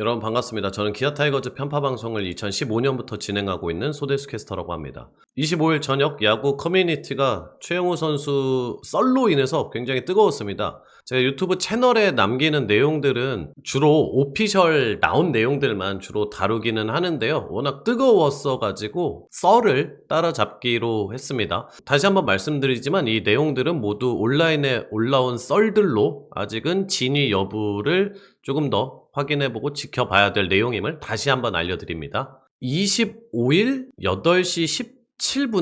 여러분 반갑습니다. 저는 기아 타이거즈 편파 방송을 2015년부터 진행하고 있는 소대수 캐스터라고 합니다. 25일 저녁 야구 커뮤니티가 최영우 선수 썰로 인해서 굉장히 뜨거웠습니다. 제가 유튜브 채널에 남기는 내용들은 주로 오피셜 나온 내용들만 주로 다루기는 하는데요. 워낙 뜨거웠어가지고 썰을 따라잡기로 했습니다. 다시 한번 말씀드리지만 이 내용들은 모두 온라인에 올라온 썰들로 아직은 진위 여부를 조금 더 확인해보고 지켜봐야 될 내용임을 다시 한번 알려드립니다. 25일 8시 17분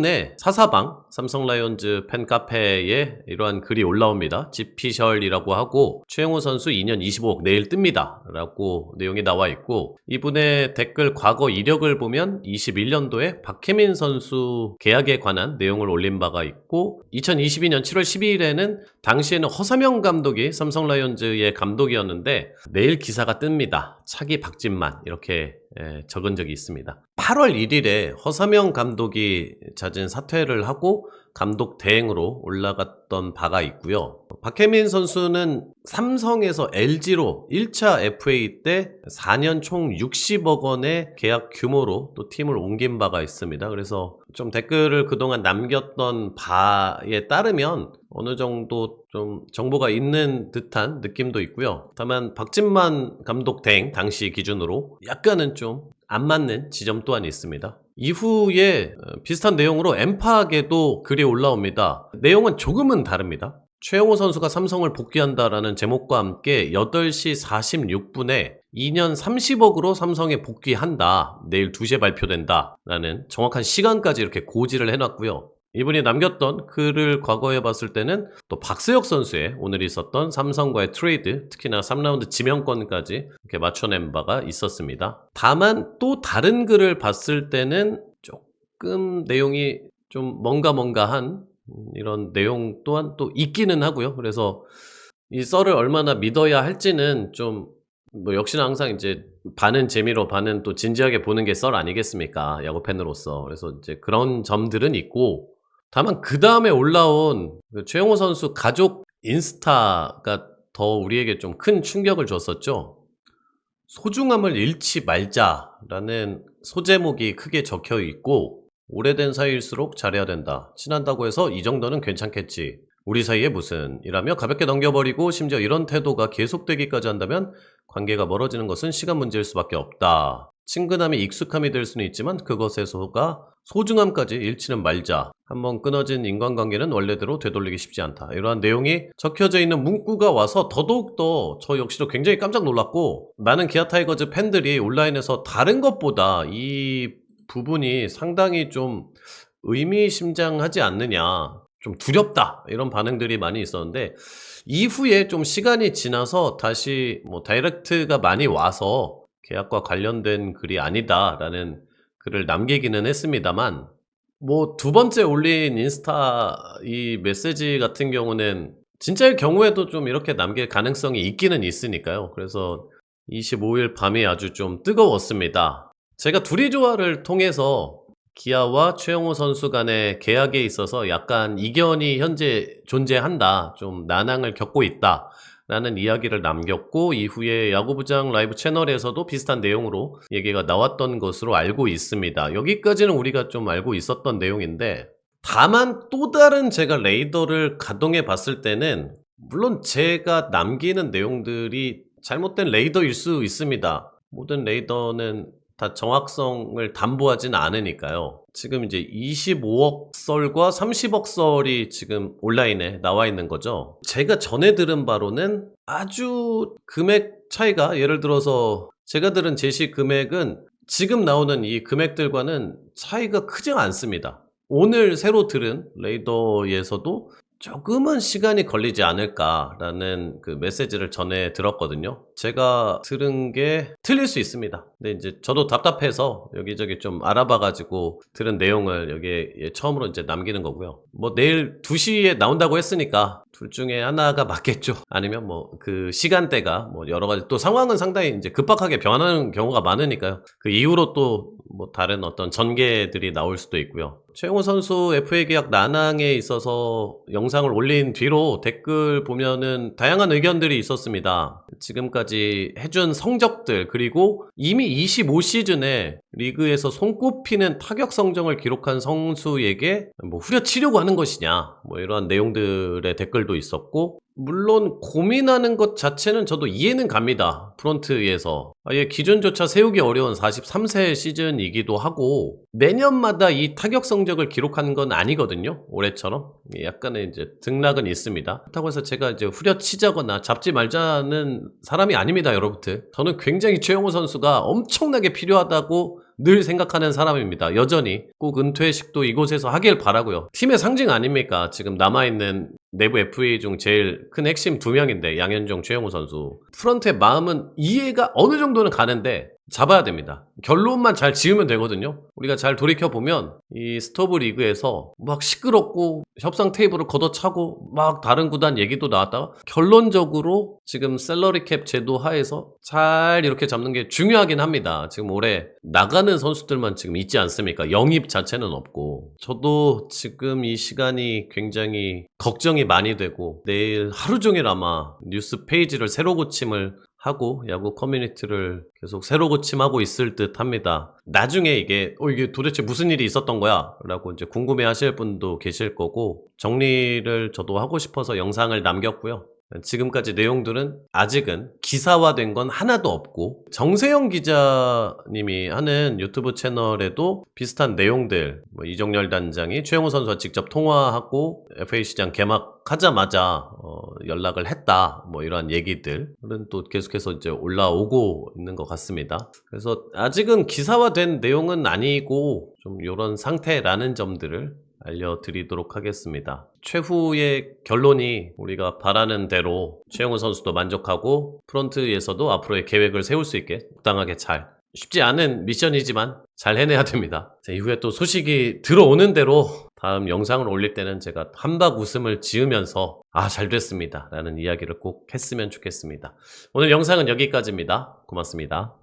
에 사사방 삼성 라이온즈 팬카페에 이러한 글이 올라옵니다. 지피셜이라고 하고 최영호 선수 2년 25억 내일 뜹니다. 라고 내용이 나와 있고 이분의 댓글 과거 이력을 보면 21년도에 박혜민 선수 계약에 관한 내용을 올린 바가 있고 2022년 7월 12일에는 당시에는 허삼영 감독이 삼성 라이온즈의 감독이었는데 내일 기사가 뜹니다. 차기 박진만 이렇게 예, 적은 적이 있습니다. 8월 1일에 허삼영 감독이 잦은 사퇴를 하고 감독 대행으로 올라갔던 바가 있고요. 박혜민 선수는 삼성에서 LG로 1차 FA 때 4년 총 60억 원의 계약 규모로 또 팀을 옮긴 바가 있습니다. 그래서 좀 댓글을 그동안 남겼던 바에 따르면 어느 정도 좀 정보가 있는 듯한 느낌도 있고요. 다만 박진만 감독 대행 당시 기준으로 약간은 좀 안 맞는 지점 또한 있습니다. 이후에 어, 비슷한 내용으로 엠파에도 글이 올라옵니다. 내용은 조금은 다릅니다. 최영호 선수가 삼성을 복귀한다라는 제목과 함께 8시 46분에 2년 30억으로 삼성에 복귀한다. 내일 2시에 발표된다. 라는 정확한 시간까지 이렇게 고지를 해놨고요. 이분이 남겼던 글을 과거에 봤을 때는 또 박세혁 선수의 오늘 있었던 삼성과의 트레이드, 특히나 3라운드 지명권까지 이렇게 맞춰낸 바가 있었습니다. 다만 또 다른 글을 봤을 때는 조금 내용이 좀 뭔가 뭔가 한 이런 내용 또한 또 있기는 하고요. 그래서 이 썰을 얼마나 믿어야 할지는 좀 뭐 역시나 항상 이제 반은 재미로 반은 또 진지하게 보는 게 썰 아니겠습니까? 야구 팬으로서. 그래서 이제 그런 점들은 있고 다만 그 다음에 올라온 그 최영호 선수 가족 인스타가 더 우리에게 좀 큰 충격을 줬었죠. 소중함을 잃지 말자라는 소제목이 크게 적혀 있고 오래된 사이일수록 잘해야 된다. 친한다고 해서 이 정도는 괜찮겠지. 우리 사이에 무슨 이라며 가볍게 넘겨버리고 심지어 이런 태도가 계속되기까지 한다면 관계가 멀어지는 것은 시간 문제일 수밖에 없다. 친근함이 익숙함이 될 수는 있지만 그것에서가 소중함까지 잃지는 말자. 한번 끊어진 인간관계는 원래대로 되돌리기 쉽지 않다. 이러한 내용이 적혀져 있는 문구가 와서 더더욱더 저 역시도 굉장히 깜짝 놀랐고 많은 기아 타이거즈 팬들이 온라인에서 다른 것보다 이 부분이 상당히 좀 의미심장하지 않느냐. 좀 두렵다. 이런 반응들이 많이 있었는데 이후에 좀 시간이 지나서 다시 뭐 다이렉트가 많이 와서 계약과 관련된 글이 아니다라는 글을 남기기는 했습니다만 뭐 두 번째 올린 인스타 이 메시지 같은 경우는 진짜의 경우에도 좀 이렇게 남길 가능성이 있기는 있으니까요. 그래서 25일 밤이 아주 좀 뜨거웠습니다. 제가 둘이 조화를 통해서 기아와 최영호 선수 간의 계약에 있어서 약간 이견이 현재 존재한다. 좀 난항을 겪고 있다. 라는 이야기를 남겼고 이후에 야구부장 라이브 채널에서도 비슷한 내용으로 얘기가 나왔던 것으로 알고 있습니다. 여기까지는 우리가 좀 알고 있었던 내용인데 다만 또 다른 제가 레이더를 가동해 봤을 때는 물론 제가 남기는 내용들이 잘못된 레이더일 수 있습니다. 모든 레이더는 다 정확성을 담보하진 않으니까요. 지금 이제 25억 썰과 30억 썰이 지금 온라인에 나와 있는 거죠. 제가 전에 들은 바로는 아주 금액 차이가 예를 들어서 제가 들은 제시 금액은 지금 나오는 이 금액들과는 차이가 크지 않습니다. 오늘 새로 들은 레이더에서도 조금은 시간이 걸리지 않을까라는 그 메시지를 전해 들었거든요. 제가 들은 게 틀릴 수 있습니다. 근데 이제 저도 답답해서 여기저기 좀 알아봐가지고 들은 내용을 여기에 처음으로 이제 남기는 거고요. 뭐 내일 2시에 나온다고 했으니까 둘 중에 하나가 맞겠죠. 아니면 뭐 그 시간대가 뭐 여러 가지 또 상황은 상당히 이제 급박하게 변하는 경우가 많으니까요. 그 이후로 또 뭐 다른 어떤 전개들이 나올 수도 있고요. 최영호 선수 FA 계약 난항에 있어서 영상을 올린 뒤로 댓글 보면은 다양한 의견들이 있었습니다. 지금까지 해준 성적들 그리고 이미 25시즌에 리그에서 손꼽히는 타격 성적을 기록한 선수에게 뭐 후려치려고 하는 것이냐 뭐 이러한 내용들의 댓글도 있었고 물론 고민하는 것 자체는 저도 이해는 갑니다. 프런트에서. 아예 기준조차 세우기 어려운 43세 시즌이기도 하고 매년마다 이 타격 성적을 기록하는 건 아니거든요. 올해처럼. 약간의 이제 등락은 있습니다. 그렇다고 해서 제가 이제 후려치자거나 잡지 말자는 사람이 아닙니다, 여러분들. 저는 굉장히 최영호 선수가 엄청나게 필요하다고 늘 생각하는 사람입니다. 여전히 꼭 은퇴식도 이곳에서 하길 바라고요. 팀의 상징 아닙니까? 지금 남아있는 내부 FA 중 제일 큰 핵심 두 명인데 양현종, 최영우 선수. 프런트의 마음은 이해가 어느 정도는 가는데 잡아야 됩니다. 결론만 잘 지으면 되거든요. 우리가 잘 돌이켜 보면 이 스토브 리그에서 막 시끄럽고 협상 테이블을 걷어차고 막 다른 구단 얘기도 나왔다가 결론적으로 지금 셀러리 캡 제도 하에서 잘 이렇게 잡는 게 중요하긴 합니다. 지금 올해 나가는 선수들만 지금 있지 않습니까? 영입 자체는 없고 저도 지금 이 시간이 굉장히 걱정이 많이 되고 내일 하루 종일 아마 뉴스 페이지를 새로 고침을 하고 야구 커뮤니티를 계속 새로 고침하고 있을 듯 합니다. 나중에 이게 어 이게 도대체 무슨 일이 있었던 거야? 라고 이제 궁금해 하실 분도 계실 거고 정리를 저도 하고 싶어서 영상을 남겼고요. 지금까지 내용들은 아직은 기사화된 건 하나도 없고 정세영 기자님이 하는 유튜브 채널에도 비슷한 내용들 뭐 이정열 단장이 최영호 선수와 직접 통화하고 FA 시장 개막하자마자 어, 연락을 했다 뭐 이러한 얘기들은 또 계속해서 이제 올라오고 있는 것 같습니다. 그래서 아직은 기사화된 내용은 아니고 좀 이런 상태라는 점들을 알려드리도록 하겠습니다. 최후의 결론이 우리가 바라는 대로 최영우 선수도 만족하고 프런트에서도 앞으로의 계획을 세울 수 있게 적당하게 잘 쉽지 않은 미션이지만 잘 해내야 됩니다. 자, 이후에 또 소식이 들어오는 대로 다음 영상을 올릴 때는 제가 한박 웃음을 지으면서 아, 잘 됐습니다. 라는 이야기를 꼭 했으면 좋겠습니다. 오늘 영상은 여기까지입니다. 고맙습니다.